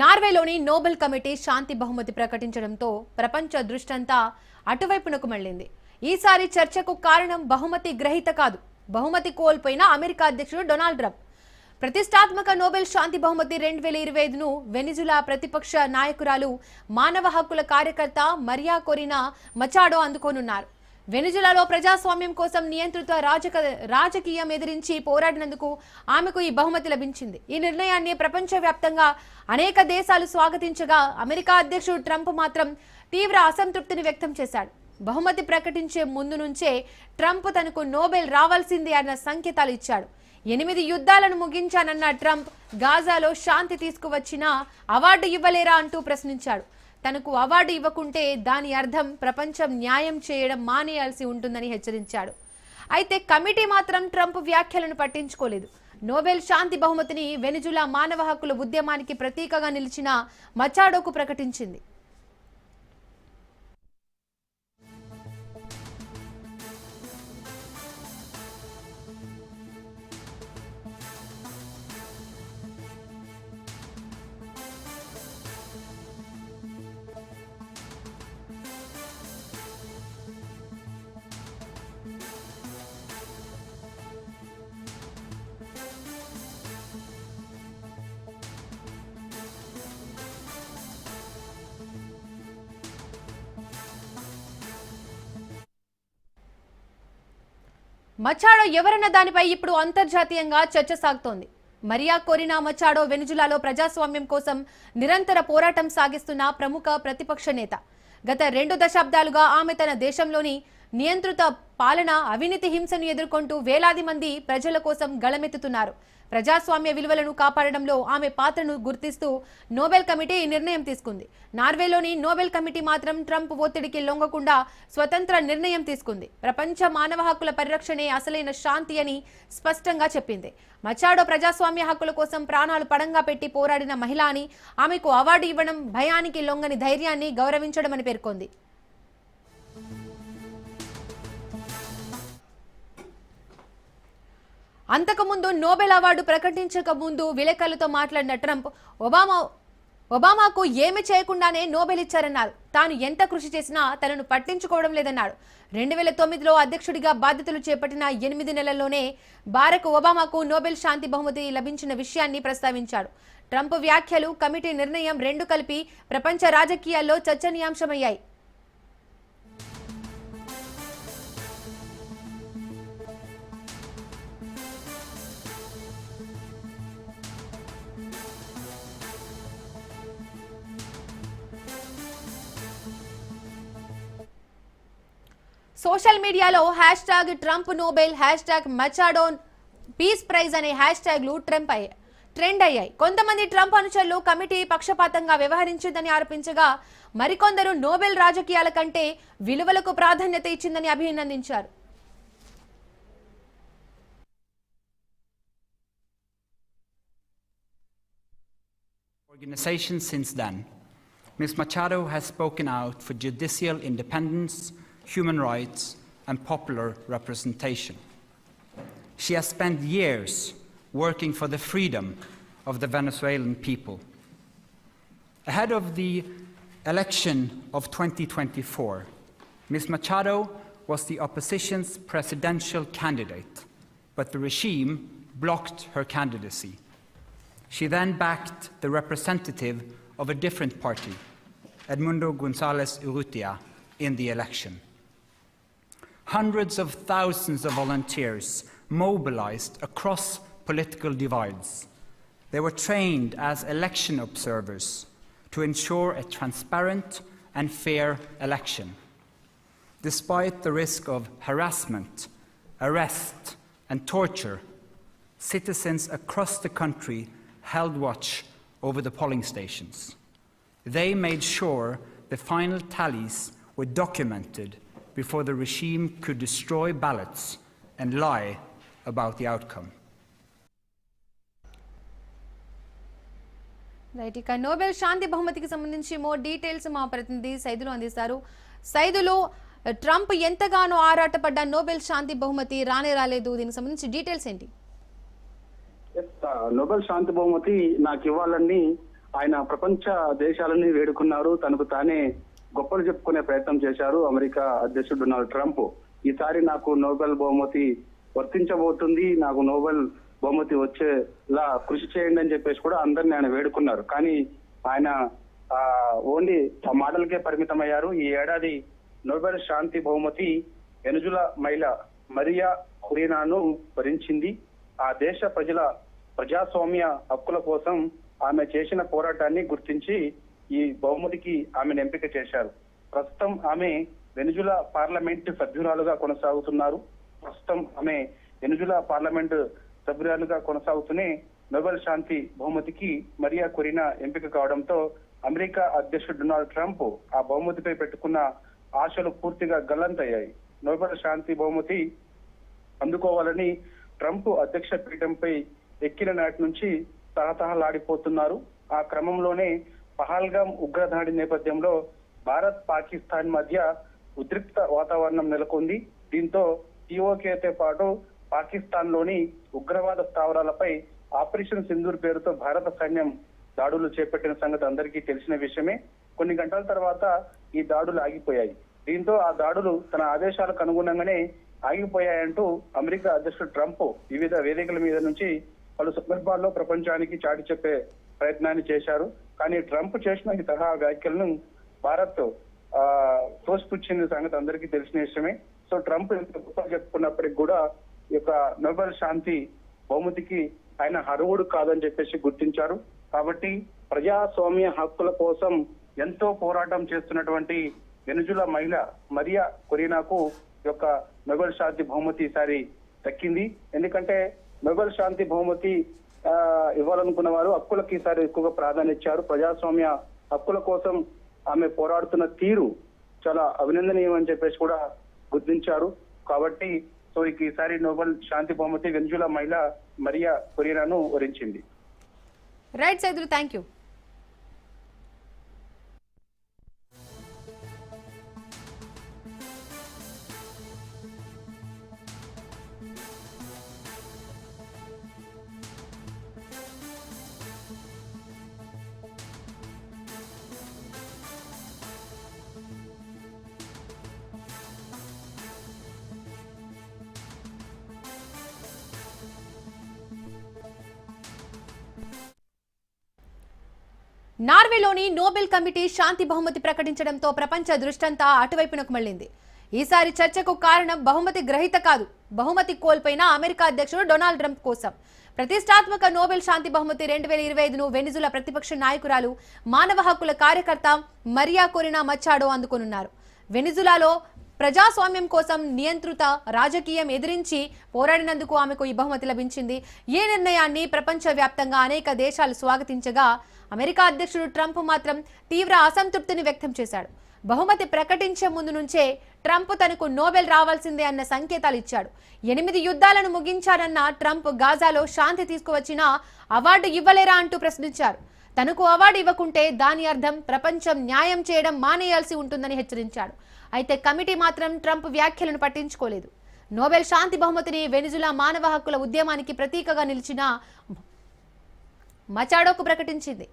నార్వేలోని Nobel committee శాంతి బహుమతి ప్రకటించడంతో ప్రపంచ దృష్టంతా అటువైపునకు మళ్ళింది. ఈసారి చర్చకు కారణం బహుమతి గ్రహీత కాదు. బహుమతి కోల్పోయిన అమెరికా అధ్యక్షుడు డొనాల్డ్ ట్రంప్. ప్రతిష్టాత్మక నోబెల్ శాంతి బహుమతి రెండు వేల ఇరవై ఐదును వెనిజులా ప్రతిపక్ష నాయకురాలు మానవ హక్కుల కార్యకర్త మరియా కొరినా మచాడో అందుకోనున్నారు. వెనుజులాలో ప్రజాస్వామ్యం కోసం నియంతృత్వ రాజక రాజకీయం ఎదిరించి పోరాడినందుకు ఆమెకు ఈ బహుమతి లభించింది. ఈ నిర్ణయాన్ని ప్రపంచవ్యాప్తంగా అనేక దేశాలు స్వాగతించగా అమెరికా అధ్యక్షుడు ట్రంప్ మాత్రం తీవ్ర అసంతృప్తిని వ్యక్తం చేశాడు. బహుమతి ప్రకటించే ముందు నుంచే ట్రంప్ తనకు నోబెల్ రావాల్సిందే అన్న సంకేతాలు ఇచ్చాడు. ఎనిమిది యుద్ధాలను ముగించానన్న ట్రంప్ గాజాలో శాంతి తీసుకువచ్చినా అవార్డు ఇవ్వలేరా అంటూ ప్రశ్నించాడు. తనకు అవార్డు ఇవ్వకుంటే దాని అర్థం ప్రపంచం న్యాయం చేయడం మానేయాల్సి ఉంటుందని హెచ్చరించాడు. అయితే కమిటీ మాత్రం ట్రంప్ వ్యాఖ్యలను పట్టించుకోలేదు. నోబెల్ శాంతి బహుమతిని వెనిజులా మానవ హక్కుల ఉద్యమానికి ప్రతీకగా నిలిచిన మచాడోకు ప్రకటించింది. మచాడో ఎవరన్న దానిపై ఇప్పుడు అంతర్జాతీయంగా చర్చ సాగుతోంది. మరియా కోరినా మచాడో వెనుజులాలో ప్రజాస్వామ్యం కోసం నిరంతర పోరాటం సాగిస్తున్న ప్రముఖ ప్రతిపక్ష నేత. గత రెండు దశాబ్దాలుగా ఆమె తన దేశంలోని నియంత్రిత పాలన అవినీతి హింసను ఎదుర్కొంటూ వేలాది మంది ప్రజల కోసం గళమెత్తుతున్నారు. ప్రజాస్వామ్య విలువలను కాపాడడంలో ఆమె పాత్రను గుర్తిస్తూ నోబెల్ కమిటీ ఈ నిర్ణయం తీసుకుంది. నార్వేలోని నోబెల్ కమిటీ మాత్రం ట్రంప్ ఒత్తిడికి లొంగకుండా స్వతంత్ర నిర్ణయం తీసుకుంది. ప్రపంచ మానవ హక్కుల పరిరక్షణే అసలైన శాంతి అని స్పష్టంగా చెప్పింది. మచాడో ప్రజాస్వామ్య హక్కుల కోసం ప్రాణాలు పడంగా పెట్టి పోరాడిన మహిళ అని ఆమెకు అవార్డు ఇవ్వడం భయానికి లొంగని ధైర్యాన్ని గౌరవించడం అని పేర్కొంది. అంతకుముందు నోబెల్ అవార్డు ప్రకటించక ముందు విలేకరులతో మాట్లాడిన ట్రంప్ ఒబామా ఒబామాకు ఏమి చేయకుండానే నోబెల్ ఇచ్చారన్నారు. తాను ఎంత కృషి చేసినా తనను పట్టించుకోవడం లేదన్నాడు రెండు వేల తొమ్మిదిలో అధ్యక్షుడిగా బాధ్యతలు చేపట్టిన ఎనిమిది నెలల్లోనే బారక్ ఒబామాకు నోబెల్ శాంతి బహుమతి లభించిన విషయాన్ని ప్రస్తావించాడు ట్రంప్ వ్యాఖ్యలు కమిటీ నిర్ణయం రెండు కలిపి ప్రపంచ రాజకీయాల్లో చర్చనీయాంశమయ్యాయి. సోషల్ మీడియాలో hashtag Trump Nobel hashtag మచాడోన్ పీస్ ప్రైజ్ అనే హ్యాష్ ట్యాగ్లు ట్రంప్ అయ్యాయి ట్రెండ్ అయ్యాయి కొంతమంది ట్రంప్ అనుచరులు కమిటీ పక్షపాతంగా వ్యవహరించిందని ఆరోపించగా మరికొందరు నోబెల్ రాజకీయాల కంటే విలువలకు ప్రాధాన్యత ఇచ్చిందని అభినందించారు organization since then. Ms. Machado has spoken out for judicial independence, human rights, and popular representation. She has spent years working for the freedom of the Venezuelan people. Ahead of the election of 2024, Ms. Machado was the opposition's presidential candidate, but the regime blocked her candidacy. She then backed the representative of a different party, Edmundo Gonzalez Urrutia, in the election. Hundreds of thousands of volunteers mobilized across political divides. They were trained as election observers to ensure a transparent and fair election. Despite the risk of harassment, arrest, and torture, citizens across the country held watch over the polling stations. They made sure the final tallies were documented before the regime could destroy ballots and lie about the outcome. Right ఇక Nobel శాంతి బహుమతికి సంబంధించి more details మా ప్రతినిధి సైదులు అందిస్తారు. Saidulu Trump ఎంతగానో ఆరాటపడ్డ Nobel శాంతి బహుమతి రానే రాలేదు. దీనికి సంబంధించి డీటెయిల్స్ ఏంటి? నోబెల్ శాంతి బహుమతి నాకు ఇవ్వాలని ఆయన ప్రపంచ దేశాలని వేడుకున్నారు. తనకు తానే గొప్పలు చెప్పుకునే ప్రయత్నం చేశారు అమెరికా అధ్యక్షుడు డొనాల్డ్ ట్రంప్. ఈసారి నాకు నోబెల్ బహుమతి వర్తించబోతుంది. నాకు నోబెల్ బహుమతి వచ్చేలా కృషి చేయండి అని చెప్పేసి కూడా అందరిని ఆయన వేడుకున్నారు. కానీ ఆయన ఆ, ఓన్లీ ఆ మాటలకే పరిమితమయ్యారు. ఈ ఏడాది నోబెల్ శాంతి బహుమతి వెనుజుల మహిళ మరియా హురీనాను భరించింది. ఆ దేశ ప్రజల ప్రజాస్వామ్య హక్కుల కోసం ఆమె చేసిన పోరాటాన్ని గుర్తించి ఈ బహుమతికి ఆమెను ఎంపిక చేశారు. ప్రస్తుతం ఆమె వెనుజుల పార్లమెంట్ సభ్యురాలుగా కొనసాగుతున్నారు. ప్రస్తుతం ఆమె వెనుజుల పార్లమెంట్ సభ్యురాలుగా కొనసాగుతూనే నోబెల్ శాంతి బహుమతికి మరియా కొరినా ఎంపిక కావడంతో అమెరికా అధ్యక్షుడు డొనాల్డ్ ట్రంప్ ఆ బహుమతిపై పెట్టుకున్న ఆశలు పూర్తిగా గల్లంతయ్యాయి. నోబెల్ శాంతి బహుమతి అందుకోవాలని ట్రంప్ అధ్యక్ష పీఠంపై ఎక్కిన నాటి నుంచి తహతహలాడిపోతున్నారు. ఆ క్రమంలోనే పహల్గాం ఉగ్రదాడి నేపథ్యంలో భారత్ పాకిస్తాన్ మధ్య ఉద్రిక్త వాతావరణం నెలకొంది. దీంతో టీఓకేతో పాటు పాకిస్తాన్లోని ఉగ్రవాద స్థావరాలపై ఆపరేషన్ సింధూర్ పేరుతో భారత సైన్యం దాడులు చేపట్టిన సంగతి అందరికీ తెలిసిన విషయమే. కొన్ని గంటల తర్వాత ఈ దాడులు ఆగిపోయాయి. దీంతో ఆ దాడులు తన ఆదేశాలకు అనుగుణంగానే ఆగిపోయాయంటూ అమెరికా అధ్యక్షుడు ట్రంప్ వివిధ వేదికల మీద నుంచి పలు సందర్భాల్లో ప్రపంచానికి చాటి చెప్పే ప్రయత్నాన్ని చేశారు. కానీ ట్రంప్ చేసిన ఈ తరహా వ్యాఖ్యలను భారత్ ఆ తోసిపుచ్చింది సంగతి అందరికీ తెలిసిన విషయమే. సో ట్రంప్ ఎంత గొప్పగా చెప్పుకున్నప్పటికి కూడా ఈ యొక్క నోబెల్ శాంతి బహుమతికి ఆయన అర్హుడు కాదని చెప్పేసి గుర్తించారు. కాబట్టి ప్రజాస్వామ్య హక్కుల కోసం ఎంతో పోరాటం చేస్తున్నటువంటి వెనుజుల మహిళ మరియా కొరీనాకు ఈ యొక్క నోబెల్ శాంతి బహుమతి ఈసారి దక్కింది. ఎందుకంటే నోబెల్ శాంతి బహుమతి ఇవ్వాలనుకున్న వారు హక్కులకు ఈసారి ఎక్కువగా ప్రాధాన్యత ఇచ్చారు. ప్రజాస్వామ్య హక్కుల కోసం ఆమె పోరాడుతున్న తీరు చాలా అభినందనీయం అని చెప్పేసి కూడా గుర్తించారు. కాబట్టి సో ఈసారి నోబెల్ శాంతి బహుమతి వెనుజుల మహిళ మరియా కొరీనాను వరించింది. రైట్ సైదులు థ్యాంక్ యూ నార్వేలోని నోబెల్ కమిటీ శాంతి బహుమతి ప్రకటించడంతో ప్రపంచ దృష్టంతా అటువైపునకు మళ్ళింది ఈసారి చర్చకు కారణం బహుమతి గ్రహీత కాదు బహుమతి కోల్పోయిన అమెరికా అధ్యక్షుడు డొనాల్డ్ ట్రంప్ కోసం. ప్రతిష్టాత్మక నోబెల్ శాంతి బహుమతి రెండు వేల ఇరవై ఐదును వెనిజులా ప్రతిపక్ష నాయకురాలు మానవ హక్కుల కార్యకర్త మరియా కొరినా మచ్చాడో అందుకొనున్నారు. వెనిజులాలో ప్రజాస్వామ్యం కోసం నియంత్రిత రాజకీయం ఎదిరించి పోరాడినందుకు ఆమెకు ఈ బహుమతి లభించింది. ఈ నిర్ణయాన్ని ప్రపంచవ్యాప్తంగా అనేక దేశాలు స్వాగతించగా అమెరికా అధ్యక్షుడు ట్రంప్ మాత్రం తీవ్ర అసంతృప్తిని వ్యక్తం చేశాడు. బహుమతి ప్రకటించే ముందు నుంచే ట్రంప్ తనకు నోబెల్ రావాల్సిందే అన్న సంకేతాలు ఇచ్చాడు. ఎనిమిది యుద్ధాలను ముగించారన్న ట్రంప్ గాజాలో శాంతి తీసుకువచ్చినా అవార్డు ఇవ్వలేరా అంటూ ప్రశ్నించారు. తనకు అవార్డు ఇవ్వకుంటే దాని అర్థం ప్రపంచం న్యాయం చేయడం మానేయాల్సి ఉంటుందని హెచ్చరించాడు. అయితే కమిటీ మాత్రం ట్రంప్ వ్యాఖ్యలను పట్టించుకోలేదు. నోబెల్ శాంతి బహుమతిని వెనిజులా మానవ హక్కుల ఉద్యమానికి ప్రతీకగా నిలిచిన మచాడోకు ప్రకటించింది.